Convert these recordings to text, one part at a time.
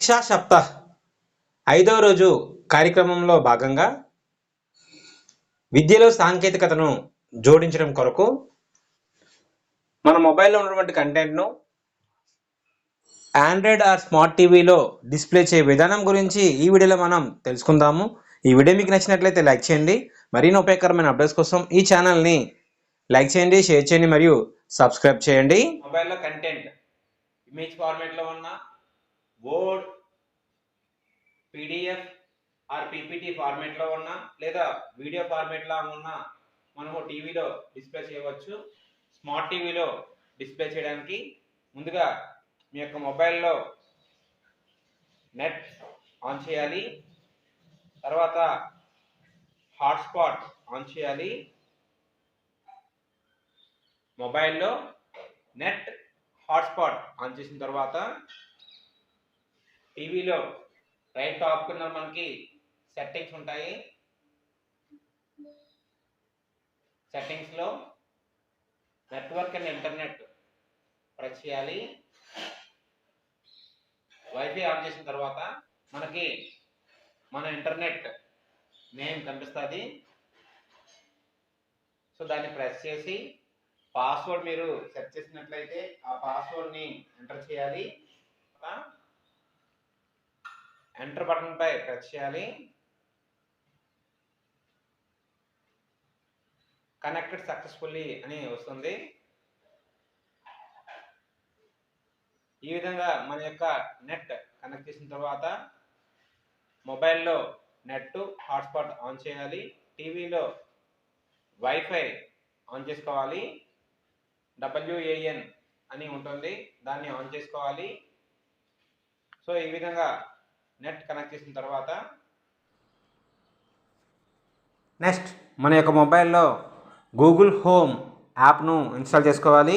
శిక్షా సప్తాహ్ ఐదవ రోజు కార్యక్రమంలో భాగంగా విద్యలో సాంకేతికతను జోడించడం కొరకు మన మొబైల్లో ఉన్నటువంటి కంటెంట్ను ఆండ్రాయిడ్ ఆర్ స్మార్ట్ టీవీలో డిస్ప్లే చేయ విధానం గురించి ఈ వీడియోలో మనం తెలుసుకుందాము. ఈ వీడియో మీకు నచ్చినట్లయితే లైక్ చేయండి. మరిన్ని ఉపయోగకరమైన అప్డేట్స్ కోసం ఈ ఛానల్ని లైక్ చేయండి షేర్ చేయండి మరియు సబ్స్క్రైబ్ చేయండి. మొబైల్లో కంటెంట్ ఇమేజ్ ఫార్మేట్లో ఉన్న వర్డ్ పీడిఎఫ్ ఆర్ పీపీటీ ఫార్మేట్లో ఉన్న లేదా వీడియో ఫార్మేట్లో ఉన్న మనము టీవీలో డిస్ప్లే చేయవచ్చు. స్మార్ట్ టీవీలో డిస్ప్లే చేయడానికి ముందుగా మీ యొక్క మొబైల్లో నెట్ ఆన్ చేయాలి. తర్వాత హాట్స్పాట్ ఆన్ చేయాలి. మొబైల్లో నెట్ హాట్స్పాట్ ఆన్ చేసిన తర్వాత టీవీలో రైట్ టాప్ కింద మనకి సెట్టింగ్స్ ఉంటాయి. సెట్టింగ్స్లో నెట్వర్క్ అండ్ ఇంటర్నెట్ ప్రెస్ చేయాలి. వైఫై ఆన్ చేసిన తర్వాత మనకి మన ఇంటర్నెట్ నేమ్ కనిపిస్తుంది. సో దాన్ని ప్రెస్ చేసి పాస్వర్డ్ మీరు సెట్ చేసినట్లయితే ఆ పాస్వర్డ్ని ఎంటర్ చేయాలి. ఎంటర్ బటన్ పై ప్రెస్ చేయాలి. కనెక్టెడ్ సక్సెస్ఫుల్లీ అని వస్తుంది. ఈ విధంగా మన యొక్క నెట్ కనెక్ట్ చేసిన తర్వాత మొబైల్లో నెట్ హాట్స్పాట్ ఆన్ చేయాలి. టీవీలో వైఫై ఆన్ చేసుకోవాలి. డబ్ల్యూఏఎన్ అని ఉంటుంది. దాన్ని ఆన్ చేసుకోవాలి. సో ఈ విధంగా నెట్ కనెక్ట్ చేసిన తర్వాత నెక్స్ట్ మన యొక్క మొబైల్లో గూగుల్ హోమ్ యాప్ను ఇన్స్టాల్ చేసుకోవాలి.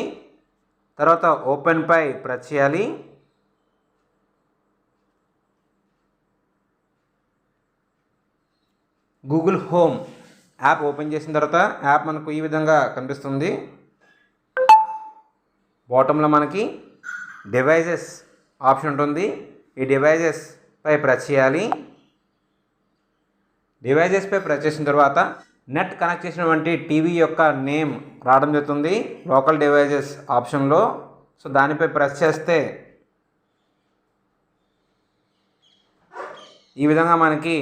తర్వాత ఓపెన్పై ప్రెస్ చేయాలి. గూగుల్ హోమ్ యాప్ ఓపెన్ చేసిన తర్వాత యాప్ మనకు ఈ విధంగా కనిపిస్తుంది. బాటంలో మనకి డివైజెస్ ఆప్షన్ ఉంటుంది. ఈ డివైజెస్ పై ప్రెస్ చేయాలి. డివైజెస్పై ప్రెస్ చేసిన తర్వాత నెట్ కనెక్ట్ చేసినటువంటి టీవీ యొక్క నేమ్ రావడం జరుగుతుంది. లోకల్ డివైజెస్ ఆప్షన్లో సో దానిపై ప్రెస్ చేస్తే ఈ విధంగా మనకి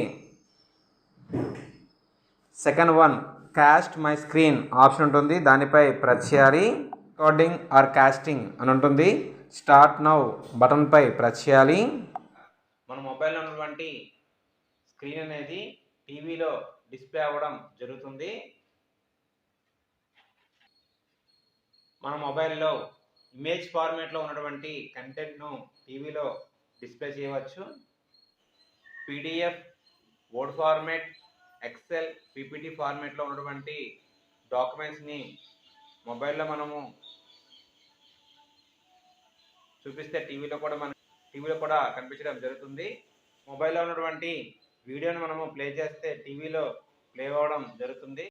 second one cast my screen option ఉంటుంది. దానిపై ప్రెస్ చేయాలి. రికార్డింగ్ ఆర్ క్యాస్టింగ్ అని ఉంటుంది. స్టార్ట్ నౌ బటన్పై ప్రెస్ చేయాలి. మొబైల్లో ఉన్నటువంటి స్క్రీన్ అనేది టీవీలో డిస్ప్లే అవ్వడం జరుగుతుంది. మన మొబైల్లో ఇమేజ్ ఫార్మేట్లో ఉన్నటువంటి కంటెంట్ను టీవీలో డిస్ప్లే చేయవచ్చు. PDF word format excel PPT ఫార్మేట్లో ఉన్నటువంటి డాక్యుమెంట్స్ని మొబైల్లో మనము చూపిస్తే టీవీలో కూడా మనం టీవీలో కూడా కనిపించడం జరుగుతుంది. మొబైల్లో ఉన్నటువంటి వీడియోని మనము ప్లే చేస్తే టీవీలో ప్లే అవ్వడం జరుగుతుంది.